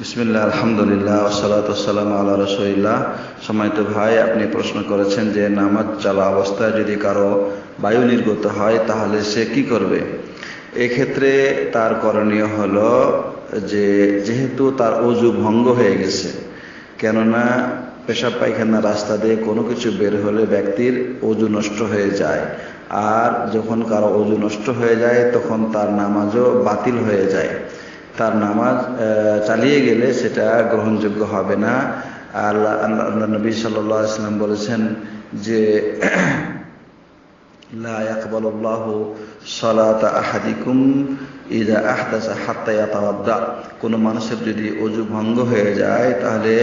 বিসমিল্লাহ, আলহামদুলিল্লাহ ওসালাতাম আল্লাহ রসইল্লাহ সময়ত ভাই, আপনি প্রশ্ন করেছেন যে নামাজ চালা অবস্থায় যদি কারও বায়ু নির্গত হয়, তাহলে সে কি করবে? এক্ষেত্রে তার করণীয় হলো যে, যেহেতু তার অজু ভঙ্গ হয়ে গেছে, কেননা পেশাব পায়খানা রাস্তা দিয়ে কোনো কিছু বের হলে ব্যক্তির অজু নষ্ট হয়ে যায়। আর যখন কারও অজু নষ্ট হয়ে যায়, তখন তার নামাজও বাতিল হয়ে যায়। তার নামাজ চালিয়ে গেলে সেটা গ্রহণযোগ্য হবে না। আল্লাহ আল্লাহ নবী সাল্লাহ ইসলাম বলেছেন যে ইয়াতাওয়াদ্দা। কোনো মানুষের যদি অজু ভঙ্গ হয়ে যায়, তাহলে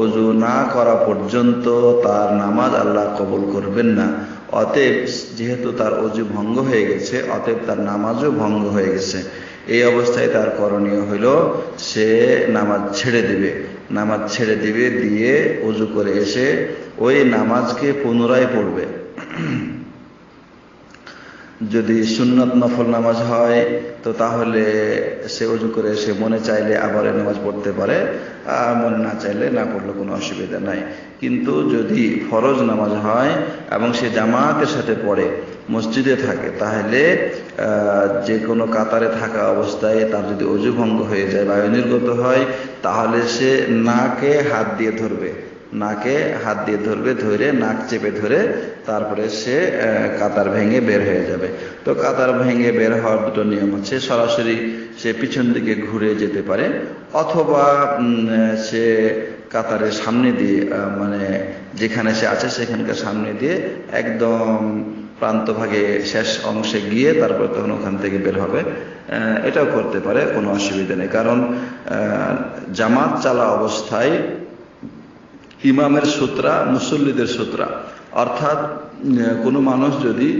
অজু না করা পর্যন্ত তার নামাজ আল্লাহ কবুল করবেন না। অতএব যেহেতু তার অজু ভঙ্গ হয়ে গেছে, অতএব তার নামাজও ভঙ্গ হয়ে গেছে। এই অবস্থায় তার করণীয় হইল, সে নামাজ ছেড়ে দিবে। নামাজ ছেড়ে দিবে, দিয়ে উজু করে এসে ওই নামাজকে পুনরায় পড়বে। যদি সুন্নত নফল নামাজ হয়, তো তাহলে সে অজু করে সে মনে চাইলে আবার নামাজ পড়তে পারে, আর মনে না চাইলে না পড়লে কোনো অসুবিধা নাই। কিন্তু যদি ফরজ নামাজ হয় এবং সে জামাতের সাথে পড়ে, মসজিদে থাকে, তাহলে যে কোনো কাতারে থাকা অবস্থায় তার যদি অজু ভঙ্গ হয়ে যায় বায়ু নির্গত হয়, তাহলে সে নাকে হাত দিয়ে ধরবে। নাকে হাত দিয়ে ধরবে, ধরে নাক চেপে ধরে তারপরে সে কাতার ভেঙে বের হয়ে যাবে। তো কাতার ভেঙে বের হওয়ার দুটো নিয়ম হচ্ছে, সরাসরি সে পিছন দিকে ঘুরে যেতে পারে অথবা সে কাতারের সামনে দিয়ে মানে যেখানে সে আছে সেখানকার সামনে দিয়ে একদম প্রান্তভাগে শেষ অংশে গিয়ে তারপর তখন ওখান থেকে বের হবে। এটাও করতে পারে, কোনো অসুবিধা নেই। কারণ জামাত চালা অবস্থায় ইমামের সূত্রা, মুসল্লিদের সূত্রা। অর্থাৎ কোনো মানুষ যদি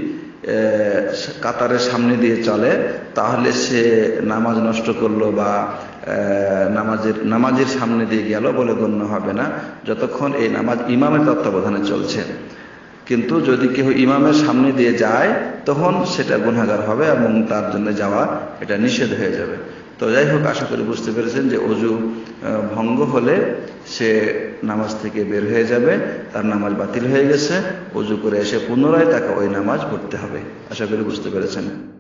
কাতারের সামনে দিয়ে চলে, তাহলে সে নামাজ নষ্ট করল বা নামাজের নামাজের সামনে দিয়ে গেল বলে গণ্য হবে না, যতক্ষণ এই নামাজ ইমামের তত্ত্বাবধানে চলছে। কিন্তু যদি কেউ ইমামের সামনে দিয়ে যায়, তখন সেটা গুণাগার হবে এবং তার জন্য যাওয়া এটা নিষেধ হয়ে যাবে। তো যাই হোক আশা করি বুঝতে পেরেছেন যে অজু ভঙ্গ হলে সে নামাজ থেকে বের হয়ে যাবে, তার নামাজ বাতিল হয়ে গেছে, অজু করে এসে পুনরায় তাকে ওই নামাজ পড়তে হবে। আশা করি বুঝতে পেরেছেন।